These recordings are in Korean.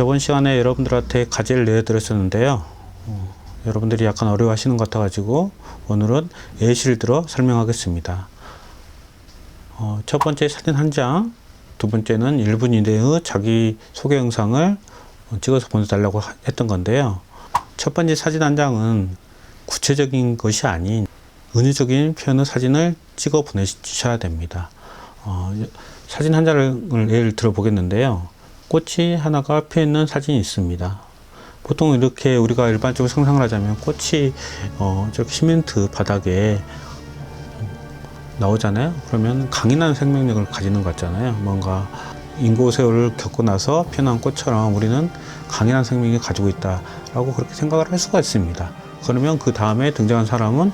저번 시간에 여러분들한테 과제를 내드렸었는데요. 어, 여러분들이 약간 어려워하시는 것 같아가지고 오늘은 예시를 들어 설명하겠습니다. 어, 첫 번째 사진 한 장, 두 번째는 1분 이내의 자기 소개 영상을 찍어서 보내달라고 하- 했던 건데요. 첫 번째 사진 한 장은 구체적인 것이 아닌 은유적인 표현의 사진을 찍어 보내주셔야 됩니다. 어, 사진 한 장을 예를 들어 보겠는데요. 꽃이 하나가 피어 있는 사진이 있습니다. 보통 이렇게 우리가 일반적으로 상상을 하자면 꽃이 어, 저렇게 시멘트 바닥에 나오잖아요. 그러면 강인한 생명력을 가지는 것 같잖아요. 뭔가 인고세월을 겪고 나서 피어난 꽃처럼 우리는 강인한 생명력을 가지고 있다라고 그렇게 생각을 할 수가 있습니다. 그러면 그 다음에 등장한 사람은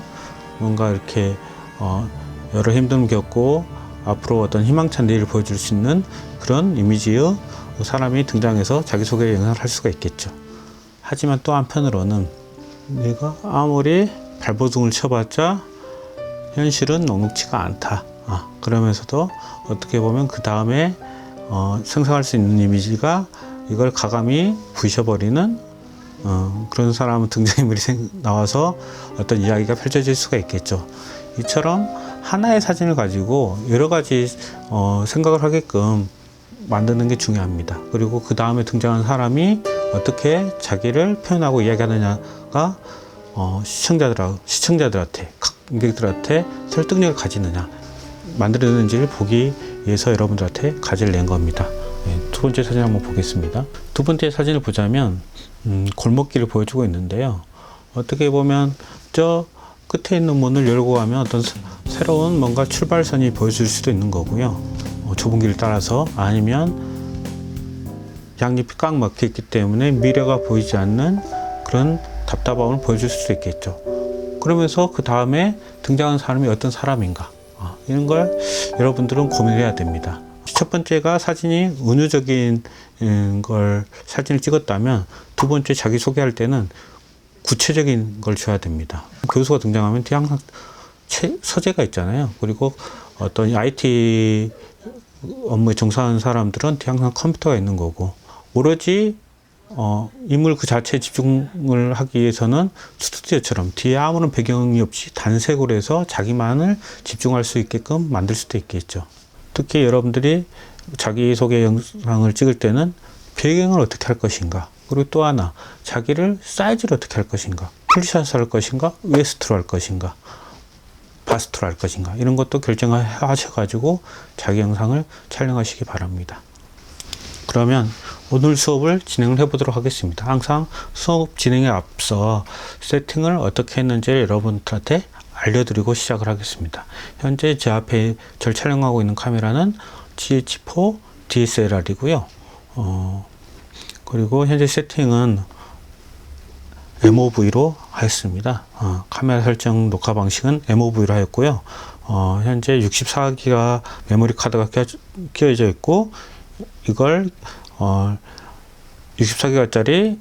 뭔가 이렇게 어, 여러 힘듦을 겪고 앞으로 어떤 희망찬 내일을 보여줄 수 있는 그런 이미지의 사람이 등장해서 자기소개 영상을 할 수가 있겠죠. 하지만 또 한편으로는 내가 아무리 발버둥을 쳐봤자 현실은 녹록치가 않다. 아, 그러면서도 어떻게 보면 그 다음에 어, 생성할 수 있는 이미지가 이걸 가감히 부셔버리는 어, 그런 사람 등장인물이 생- 나와서 어떤 이야기가 펼쳐질 수가 있겠죠. 이처럼 하나의 사진을 가지고 여러 가지 어, 생각을 하게끔 만드는 게 중요합니다. 그리고 그 다음에 등장한 사람이 어떻게 자기를 표현하고 이야기하느냐가 어, 시청자들 시청자들한테 관객들한테 설득력을 가지느냐 만들어내는지를 보기 위해서 여러분들한테 과제를 낸 겁니다. 네, 두 번째 사진 한번 보겠습니다. 두 번째 사진을 보자면 음, 골목길을 보여주고 있는데요. 어떻게 보면 저 끝에 있는 문을 열고 가면 어떤 새- 새로운 뭔가 출발선이 보여줄 수도 있는 거고요. 어, 좁은 길을 따라서 아니면 양옆이 꽉 막혀 있기 때문에 미래가 보이지 않는 그런 답답함을 보여줄 수도 있겠죠. 그러면서 그 다음에 등장하는 사람이 어떤 사람인가 아, 이런 걸 여러분들은 고민해야 됩니다. 첫 번째가 사진이 은유적인 음, 걸 사진을 찍었다면 두 번째 자기 소개할 때는 구체적인 걸 줘야 됩니다. 교수가 등장하면 항상 체- 서재가 있잖아요. 그리고 어떤 IT 업무에 종사하는 사람들은 항상 컴퓨터가 있는 거고 오로지 어, 인물 그 자체에 집중을 하기 위해서는 스튜디오처럼 뒤에 아무런 배경이 없이 단색으로 해서 자기만을 집중할 수 있게끔 만들 수도 있겠죠. 특히 여러분들이 자기소개 영상을 찍을 때는 배경을 어떻게 할 것인가 그리고 또 하나 자기를 사이즈를 어떻게 할 것인가 풀샷을 할 것인가 웨스트로 할 것인가 바스트로 할 것인가 이런 것도 결정하셔가지고 자기 영상을 촬영하시기 바랍니다. 그러면 오늘 수업을 진행을 해보도록 하겠습니다. 항상 수업 진행에 앞서 세팅을 어떻게 했는지를 여러분들한테 알려드리고 시작을 하겠습니다. 현재 제 앞에 절 촬영하고 있는 카메라는 GH4 DSLR이고요. 어, 그리고 현재 세팅은 MOV로 하였습니다. 어, 카메라 설정 녹화 방식은 MOV로 하였고요. 어, 현재 64기가 메모리 카드가 껴- 끼워 져 있고 이걸 어, 64기가짜리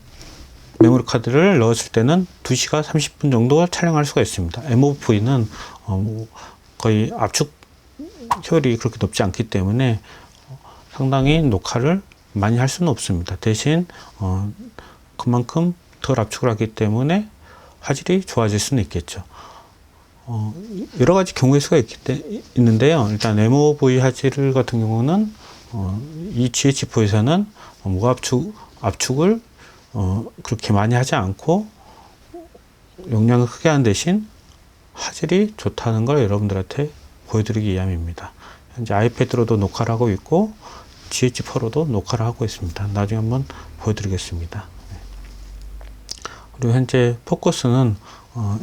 메모리 카드를 넣었을 때는 2시간 30분 정도 촬영할 수가 있습니다. MOV는 어, 뭐 거의 압축 효율이 그렇게 높지 않기 때문에 상당히 녹화를 많이 할 수는 없습니다. 대신 어, 그만큼 덜 압축을 하기 때문에 화질이 좋아질 수는 있겠죠. 어, 여러 가지 경우의 수가 있기 때, 있는데요. 일단 MOV 화질 같은 경우는 어, 이 GH4에서는 무압축 압축을 어, 그렇게 많이 하지 않고 용량을 크게 하는 대신 화질이 좋다는 걸 여러분들한테 보여드리기 위함입니다. 현재 아이패드로도 녹화를 하고 있고 GH4로도 녹화를 하고 있습니다. 나중에 한번 보여드리겠습니다. 네. 그리고 현재 포커스는 어,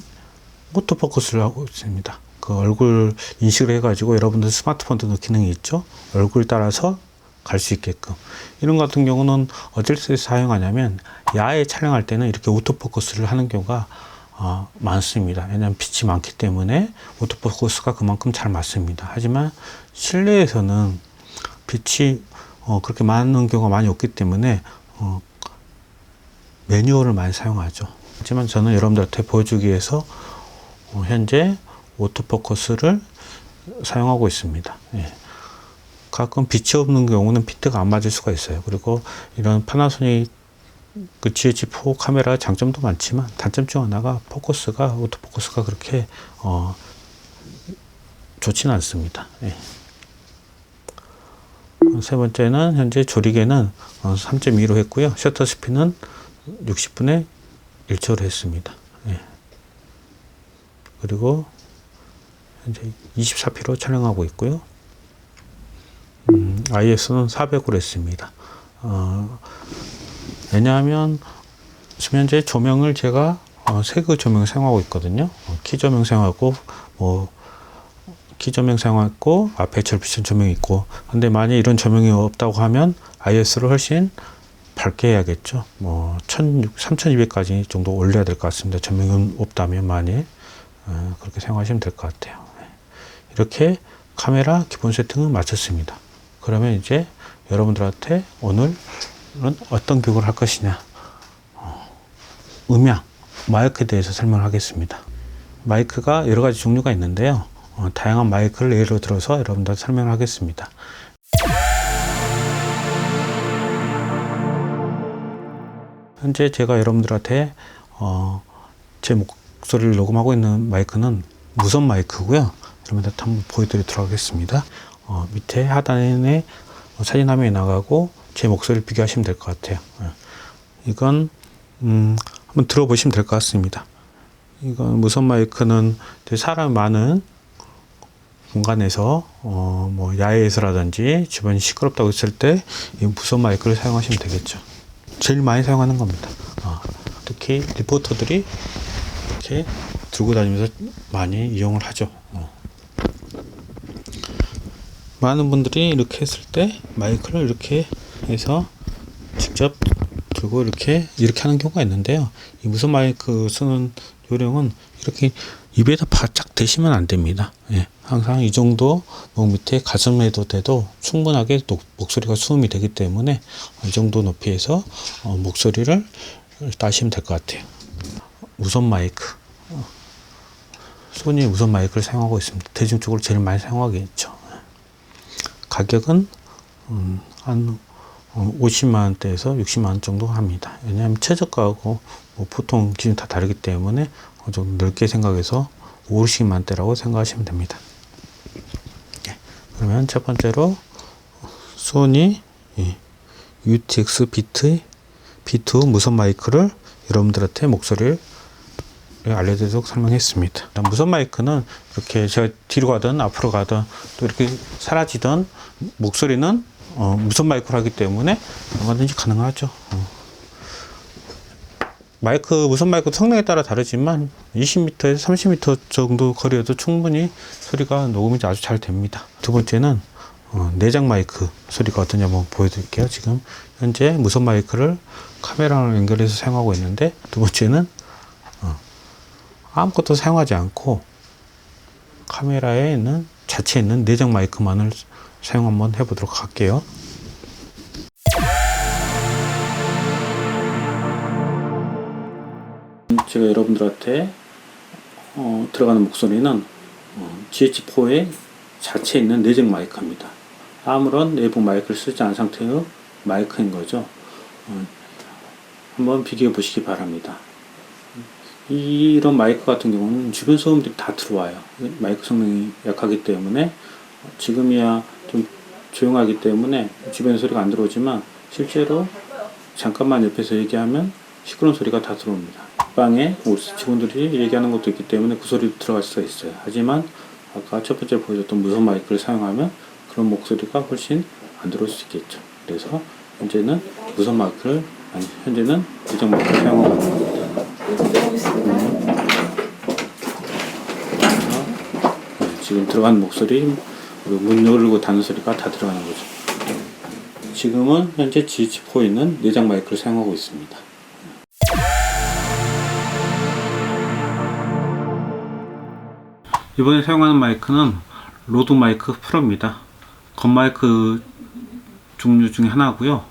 오토 포커스를 하고 있습니다. 그 얼굴 인식을 해가지고 여러분들 스마트폰도 넣 기능이 있죠. 얼굴 따라서 갈 수 있게끔 이런 것 같은 경우는 어쩔 때 사용하냐면 야외 촬영할 때는 이렇게 오토 포커스를 하는 경우가 어, 많습니다. 왜냐하면 빛이 많기 때문에 오토포커스가 그만큼 잘 맞습니다. 하지만 실내에서는 빛이 어, 그렇게 많은 경우가 많이 없기 때문에 어, 매뉴얼을 많이 사용하죠. 하지만 저는 여러분들한테 보여주기 위해서 어, 현재 오토포커스를 사용하고 있습니다. 예. 가끔 빛이 없는 경우는 피트가 안 맞을 수가 있어요. 그리고 이런 파나소닉 그 GH4 카메라 장점도 많지만 단점 중 하나가 포커스가 오토포커스가 그렇게 어, 좋지는 않습니다. 예. 세 번째는 현재 조리개는 어, 3.2로 했고요. 셔터 스피드는 60분에 1초로 했습니다. 예. 그리고 현재 24p로 촬영하고 있고요. 음, IS는 400으로 했습니다. 어, 왜냐하면 지금 현재 조명을 제가 어, 세그 조명 사용하고 있거든요. 어, 키 조명 사용하고 뭐 키 조명 사용하고 앞에 절비션 조명이 있고 근데 만약 이런 조명이 없다고 하면 IS를 훨씬 밝게 해야겠죠. 뭐 1600, 3200까지 정도 올려야 될 것 같습니다. 조명이 없다면 만약 어, 그렇게 사용하시면 될 것 같아요. 네. 이렇게 카메라 기본 세팅은 마쳤습니다. 그러면 이제 여러분들한테 오늘은 어떤 교육을 할 것이냐 어, 음향 마이크에 대해서 설명하겠습니다. 마이크가 여러 가지 종류가 있는데요. 어, 다양한 마이크를 예로 들어서 여러분들 설명하겠습니다. 현재 제가 여러분들한테 어, 제 목소리를 녹음하고 있는 마이크는 무선 마이크고요. 여러분들한테 한번 보여드리도록 하겠습니다. 어, 밑에 하단에 사진 화면이 나가고 제 목소리를 비교하시면 될 것 같아요. 예. 이건 음, 한번 들어보시면 될 것 같습니다. 이건 무선 마이크는 사람 많은 공간에서 어, 뭐 야외에서라든지 주변이 시끄럽다고 했을 때 이 무선 마이크를 사용하시면 되겠죠. 제일 많이 사용하는 겁니다. 어, 특히 리포터들이 이렇게 들고 다니면서 많이 이용을 하죠. 어. 많은 분들이 이렇게 했을 때 마이크를 이렇게 해서 직접 들고 이렇게 이렇게 하는 경우가 있는데요. 이 무선 마이크 쓰는 요령은 이렇게 입에다 바짝 대시면 안 됩니다. 예, 항상 이 정도 목 밑에 가슴에도 돼도 충분하게 녹- 목소리가 수음이 되기 때문에 이 정도 높이에서 어, 목소리를 따시면 될 것 같아요. 무선 마이크. 어, 소니 무선 마이크를 사용하고 있습니다. 대중적으로 제일 많이 사용하겠죠. 가격은 음, 한 어, 50만 원대에서 60만 원 정도 합니다. 왜냐하면 최저가하고 뭐 보통 기준 다 다르기 때문에 어, 좀 넓게 생각해서 5, 60만 원대라고 생각하시면 됩니다. 예. 그러면 첫 번째로 소니 예, UTX 비트 B2 무선 마이크를 여러분들한테 목소리를 알려드리도록 설명했습니다. 무선 마이크는 이렇게 제가 뒤로 가든 앞으로 가든 또 이렇게 사라지던 목소리는 어, 무선 마이크로 하기 때문에 얼마든지 가능하죠. 어. 마이크 무선 마이크 성능에 따라 다르지만 20m에서 30m 정도 거리에도 충분히 소리가 녹음이 아주 잘 됩니다. 두 번째는 어, 내장 마이크 소리가 어떠냐 한번 보여드릴게요. 지금 현재 무선 마이크를 카메라랑 연결해서 사용하고 있는데 두 번째는 어, 아무것도 사용하지 않고 카메라에 있는 자체에 있는 내장 마이크만을 사용 한번 해보도록 할게요. 여러분들한테 어, 들어가는 목소리는 어, GH4의 자체에 있는 내장 마이크입니다. 아무런 내부 마이크를 쓰지 않은 상태의 마이크인 거죠. 어, 한번 비교해 보시기 바랍니다. 이런 마이크 같은 경우는 주변 소음들이 다 들어와요. 마이크 성능이 약하기 때문에 지금이야 좀 조용하기 때문에 주변 소리가 안 들어오지만 실제로 잠깐만 옆에서 얘기하면 시끄러운 소리가 다 들어옵니다. 방에 우리 직원들이 얘기하는 것도 있기 때문에 그 소리 들어갈 수가 있어요. 하지만 아까 첫 번째 보여줬던 무선 마이크를 사용하면 그런 목소리가 훨씬 안 들어올 수 있겠죠. 그래서 현재는 무선 마이크를 아니 현재는 내장 마이크를 사용하고 있습니다. 네, 지금 들어간 목소리 문 열고 닫는 소리가 다 들어가는 거죠. 지금은 현재 GH4에 있는 내장 마이크를 사용하고 있습니다. 이번에 사용하는 마이크는 로드 마이크 프로입니다. 건 마이크 종류 중에 하나고요.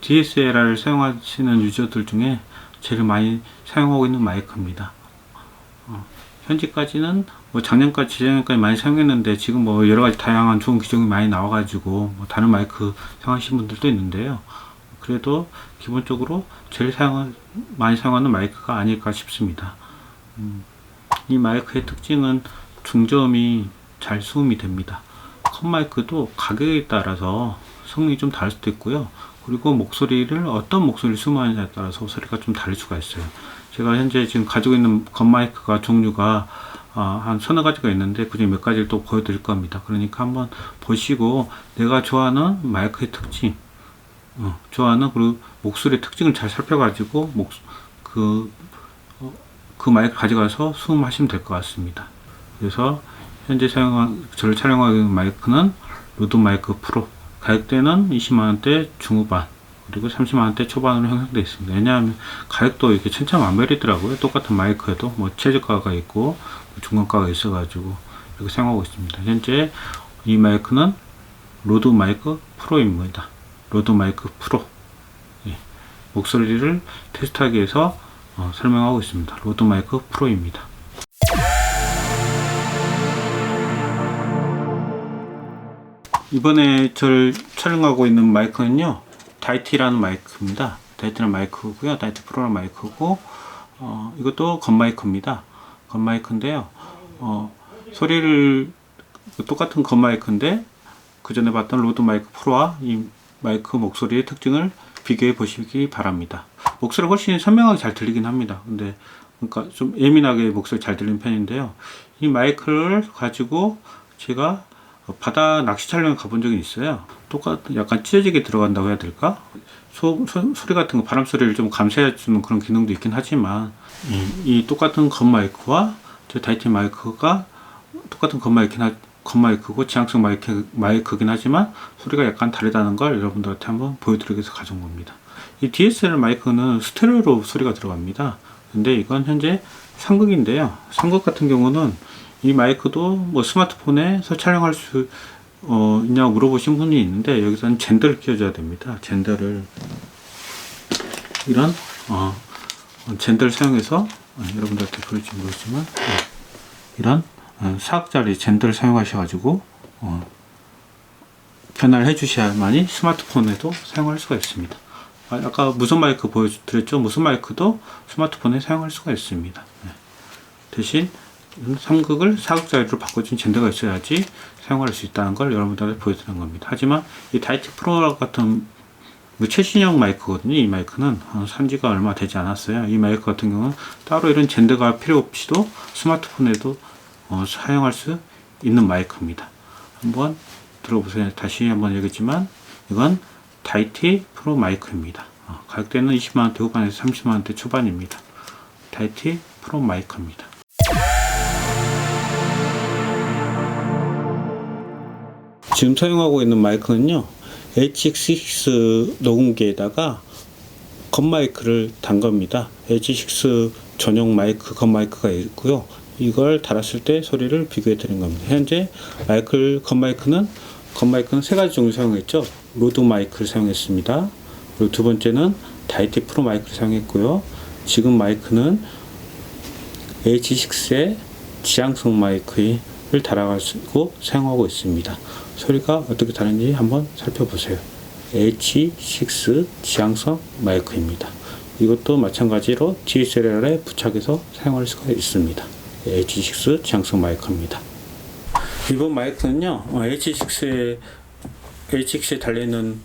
DSLR을 사용하시는 유저들 중에 제일 많이 사용하고 있는 마이크입니다. 어, 현재까지는 뭐 작년까지 재작년까지 많이 사용했는데 지금 뭐 여러 가지 다양한 좋은 기종이 많이 나와가지고 뭐 다른 마이크 사용하시는 분들도 있는데요. 그래도 기본적으로 제일 사용 많이 사용하는 마이크가 아닐까 싶습니다. 음, 이 마이크의 특징은 중저음이 잘 수음이 됩니다. 컷 마이크도 가격에 따라서 성능이 좀 다를 수도 있고요. 그리고 목소리를 어떤 목소리를 수음하느냐에 따라서 소리가 좀 다를 수가 있어요. 제가 현재 지금 가지고 있는 건 마이크가 종류가 아, 한 서너 가지가 있는데 그중에 몇 가지를 또 보여드릴 겁니다. 그러니까 한번 보시고 내가 좋아하는 마이크의 특징, 어, 좋아하는 그리고 목소리의 특징을 잘 살펴가지고 목, 그, 어, 그 마이크 가져가서 수음하시면 될 것 같습니다. 그래서 현재 사용한, 저를 촬영하고 있는 마이크는 로드 마이크 프로. 가격대는 20만원대 중후반, 그리고 30만원대 초반으로 형성되어 있습니다. 왜냐하면 가격도 이렇게 천차만별이더라고요. 똑같은 마이크에도 뭐 최저가가 있고 뭐 중간가가 있어 가지고 이렇게 사용하고 있습니다. 현재 이 마이크는 로드 마이크 프로입니다. 로드 마이크 프로. 예. 목소리를 테스트하기 위해서 어, 설명하고 있습니다. 로드 마이크 프로입니다. 이번에 저를 촬영하고 있는 마이크는요 다이티라는 마이크입니다. 다이티라는 마이크고요. 다이티 프로라는 마이크고 어, 이것도 건 마이크입니다. 건 마이크인데요. 어, 소리를 똑같은 건 마이크인데 그 전에 봤던 로드 마이크 프로와 이 마이크 목소리의 특징을 비교해 보시기 바랍니다. 목소리가 훨씬 선명하게 잘 들리긴 합니다. 근데 그러니까 좀 예민하게 목소리 잘 들리는 편인데요. 이 마이크를 가지고 제가 바다 낚시 촬영 가본 적이 있어요. 똑같은 약간 찢어지게 들어간다고 해야 될까? 소, 소, 소 리 같은 거 바람 소리를 좀 감쇄해 주는 그런 기능도 있긴 하지만 이, 이 똑같은 건 마이크와 저 다이티 마이크가 똑같은 건 마이크 건 마이크고 지향성 마이크 마이크긴 하지만 소리가 약간 다르다는 걸 여러분들한테 한번 보여드리기 위해서 가져온 겁니다. 이 DSLR 마이크는 스테레오로 소리가 들어갑니다. 근데 이건 현재 상극인데요. 상극 같은 경우는 이 마이크도 뭐 스마트폰에서 촬영할 수 어, 있냐고 물어보신 분이 있는데 여기서는 젠더를 끼워줘야 됩니다. 젠더를 이런 어, 젠더를 사용해서 어, 여러분들한테 보일지 모르지만 어, 이런 어, 사각자리 젠더를 사용하셔가지고 어, 변화를 해주셔야만이 스마트폰에도 사용할 수가 있습니다. 아, 아까 무선 마이크 보여드렸죠? 무선 마이크도 스마트폰에 사용할 수가 있습니다. 네. 대신 삼극을 사극자리로 바꿔준 젠더가 있어야지 사용할 수 있다는 걸 여러분들한테 보여드리는 겁니다. 하지만 이 다이티 프로 같은 뭐 최신형 마이크거든요. 이 마이크는 산지가 얼마 되지 않았어요. 이 마이크 같은 경우는 따로 이런 젠더가 필요 없이도 스마트폰에도 어, 사용할 수 있는 마이크입니다. 한번 들어보세요. 다시 한번 얘기했지만 이건 다이티 프로 마이크입니다. 어, 가격대는 20만원대 후반에서 30만원대 초반입니다. 다이티 프로 마이크입니다. 지금 사용하고 있는 마이크는요 HX6 녹음기에다가 건 마이크를 단 겁니다. H6 전용 마이크 건 마이크가 있고요. 이걸 달았을 때 소리를 비교해 드린 겁니다. 현재 마이크 건 마이크는 건 마이크는 세 가지 종류 사용했죠. 로드 마이크를 사용했습니다. 그리고 두 번째는 다이티 프로 마이크를 사용했고요. 지금 마이크는 H6의 지향성 마이크를 달아가지고 사용하고 있습니다 소리가 어떻게 다른지 한번 살펴보세요. H6 지향성 마이크입니다. 이것도 마찬가지로 DSLR에 부착해서 사용할 수가 있습니다. H6 지향성 마이크입니다. 이번 마이크는요, H6에, H6에 달려있는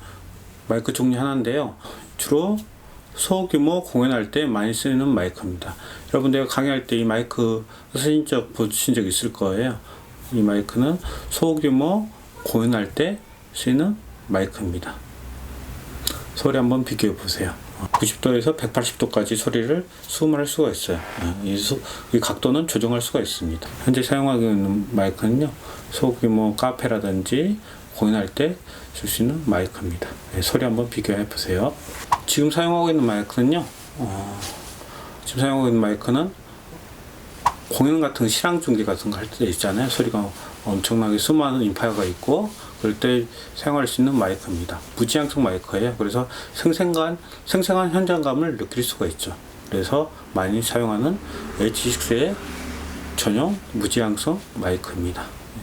마이크 종류 하나인데요. 주로 소규모 공연할 때 많이 쓰는 마이크입니다. 여러분들 강의할 때 이 마이크 쓰신 적 보신 적 있을 거예요. 이 마이크는 소규모 공연할 때 쓰이는 마이크입니다. 소리 한번 비교해 보세요. 90도에서 180도까지 소리를 수음할 수가 있어요. 이, 수, 이 각도는 조정할 수가 있습니다. 현재 사용하고 있는 마이크는요, 소규모 카페라든지 공연할 때 쓸 수 있는 마이크입니다. 네, 소리 한번 비교해 보세요. 지금 사용하고 있는 마이크는요, 어, 지금 사용하고 있는 마이크는 공연 같은 실황 중계 같은 거 할 때 있잖아요. 소리가 엄청나게 수많은 인파가 있고 그럴 때 사용할 수 있는 마이크입니다. 무지향성 마이크예요. 그래서 생생한 생생한 현장감을 느낄 수가 있죠. 그래서 많이 사용하는 H6의 전용 무지향성 마이크입니다. 예.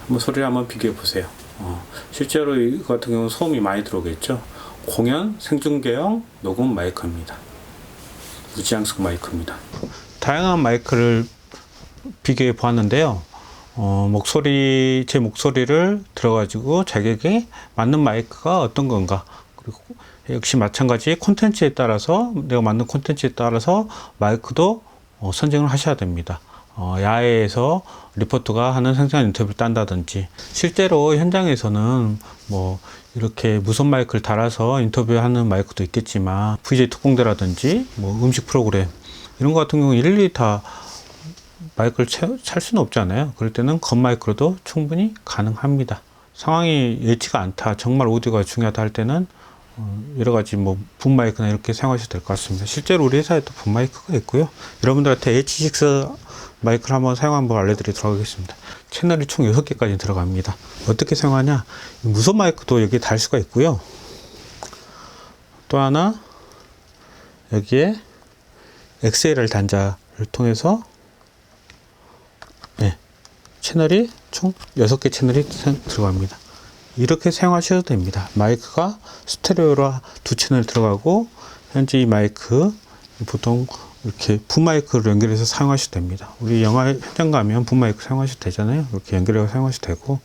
한번 소리를 한번 비교해 보세요. 어, 실제로 이 같은 경우는 소음이 많이 들어오겠죠. 공연 생중계용 녹음 마이크입니다. 무지향성 마이크입니다. 다양한 마이크를 비교해 보았는데요. 어, 목소리, 제 목소리를 들어가지고 자격에 맞는 마이크가 어떤 건가. 그리고 역시 마찬가지 콘텐츠에 따라서, 내가 만든 콘텐츠에 따라서 마이크도 어, 선정을 하셔야 됩니다. 어, 야외에서 리포터가 하는 생산 인터뷰를 딴다든지, 실제로 현장에서는 뭐, 이렇게 무선 마이크를 달아서 인터뷰하는 마이크도 있겠지만, VJ 특공대라든지, 뭐, 음식 프로그램, 이런 거 같은 경우 일일이 다 마이크를 채- 찰 수는 없잖아요. 그럴 때는 건 마이크로도 충분히 가능합니다. 상황이 예치가 않다, 정말 오디오가 중요하다 할 때는 어, 여러 가지 뭐 붐 마이크나 이렇게 사용하셔도 될 것 같습니다. 실제로 우리 회사에도 붐 마이크가 있고요. 여러분들한테 H6 마이크를 한번 사용 한번 알려드리도록 하겠습니다. 채널이 총 6개까지 들어갑니다. 어떻게 사용하냐? 이 무선 마이크도 여기에 달 수가 있고요. 또 하나 여기에 XLR 단자를 통해서 네, 채널이 총 6개 채널이 생- 들어갑니다. 이렇게 사용하셔도 됩니다. 마이크가 스테레오로 두 채널 들어가고 현재 이 마이크 보통 이렇게 붐마이크를 연결해서 사용하셔도 됩니다. 우리 영화 현장 가면 붐마이크 사용하셔도 되잖아요. 이렇게 연결해서 사용하셔도 되고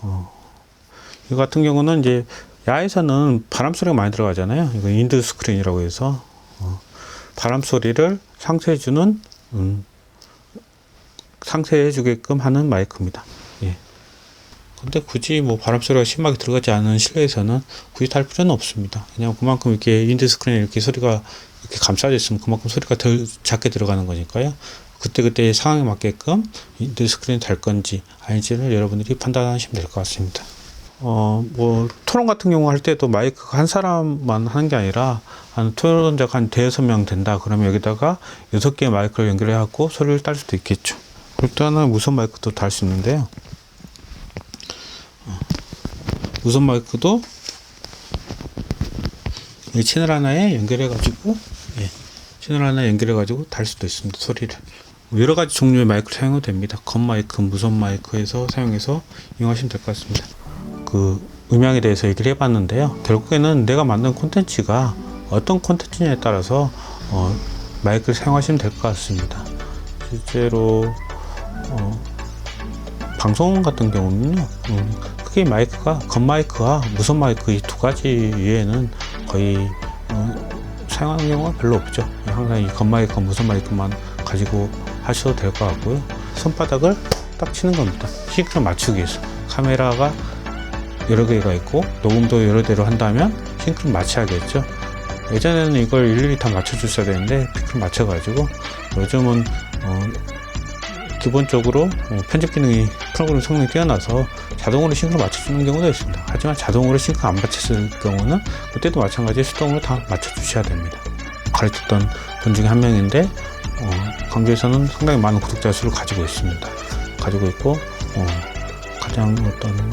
어, 이 같은 경우는 이제 야에서는 바람 소리가 많이 들어가잖아요. 이거 인드 스크린이라고 해서 어, 바람 소리를 상쇄해주는 음, 상쇄해 주게끔 하는 마이크입니다. 예. 근데 굳이 뭐 바람 소리가 심하게 들어가지 않은 실내에서는 굳이 달 필요는 없습니다. 그냥 그만큼 이렇게 인드 스크린에 이렇게 소리가 이렇게 감싸져 있으면 그만큼 소리가 덜 작게 들어가는 거니까요. 그때그때 상황에 맞게끔 인드 스크린이 달 건지 아닌지를 여러분들이 판단하시면 될 것 같습니다. 어, 뭐, 토론 같은 경우 할 때도 마이크가 한 사람만 하는 게 아니라, 한 토론자가 한 대여섯 명 된다. 그러면 여기다가 여섯 개의 마이크를 연결해갖고 소리를 딸 수도 있겠죠. 때는 무선 마이크도 달 수 있는데요. 어, 무선 마이크도 이 채널 하나에 연결해 가지고, 예, 채널 하나에 연결해 가지고 달 수도 있습니다. 소리를. 여러 가지 종류의 마이크를 사용해도 됩니다. 건 마이크, 무선 마이크에서 사용해서 이용하시면 될 것 같습니다. 그 음향에 대해서 얘기를 해봤는데요. 결국에는 내가 만든 콘텐츠가 어떤 콘텐츠냐에 따라서 어, 마이크를 사용하시면 될 것 같습니다. 실제로 어, 방송 같은 경우는요, 음, 크게 마이크가 건 마이크와 무선 마이크 이 두 가지 외에는 거의 어, 사용하는 경우가 별로 없죠. 항상 이 건 마이크, 무선 마이크만 가지고 하셔도 될 것 같고요. 손바닥을 딱 치는 겁니다. 싱크를 맞추기 위해서 카메라가 여러 개가 있고 녹음도 여러 대로 한다면 싱크를 맞춰야겠죠. 예전에는 이걸 일일이 다 맞춰 줬어야 되는데 핑크를 맞춰 가지고 요즘은 어, 기본적으로 어, 편집 기능이 프로그램 성능이 뛰어나서 자동으로 싱크를 맞춰주는 경우도 있습니다. 하지만 자동으로 싱크 안 맞췄을 경우는 그때도 마찬가지 수동으로 다 맞춰주셔야 됩니다. 가르쳤던 분 중에 한 명인데 어, 광주에서는 상당히 많은 구독자 수를 가지고 있습니다. 가지고 있고 어, 가장 어떤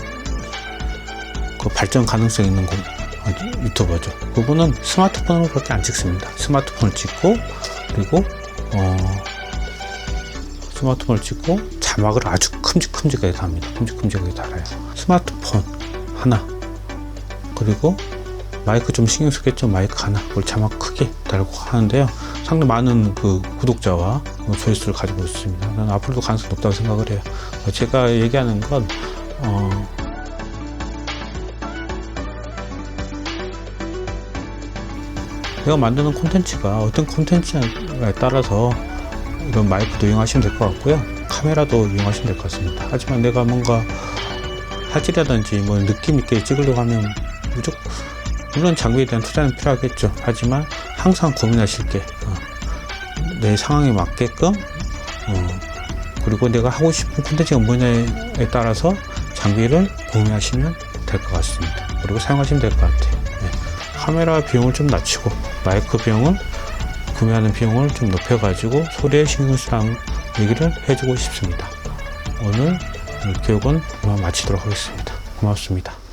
그 발전 가능성 있는 고- 어, 유튜버죠. 그분은 스마트폰으로밖에 안 찍습니다. 스마트폰을 찍고 그리고 어, 스마트폰을 찍고 자막을 아주 큼직큼직하게 답니다. 큼직큼직하게 달아요. 스마트폰 하나 그리고 마이크 좀 신경 쓰겠죠. 마이크 하나 그걸 자막 크게 달고 하는데요. 상당히 많은 그 구독자와 어, 조회수를 가지고 있습니다. 저는 앞으로도 가능성이 높다고 생각을 해요. 어, 제가 얘기하는 건 어, 내가 만드는 콘텐츠가 어떤 콘텐츠에 따라서 이런 마이크도 이용하시면 될 것 같고요. 카메라도 이용하시면 될 것 같습니다. 하지만 내가 뭔가 화질이라든지 뭐 느낌 있게 찍으려고 하면 무조건 물론 장비에 대한 투자는 필요하겠죠. 하지만 항상 고민하실 게 어, 내 상황에 맞게끔 어, 그리고 내가 하고 싶은 콘텐츠가 뭐냐에 따라서 장비를 구매하시면 될 것 같습니다. 그리고 사용하시면 될 것 같아요. 네. 카메라 비용을 좀 낮추고 마이크 비용을 구매하는 비용을 좀 높여가지고 소리에 신경 쓰라는 얘기를 해주고 싶습니다. 오늘 교육은 마치도록 하겠습니다. 고맙습니다.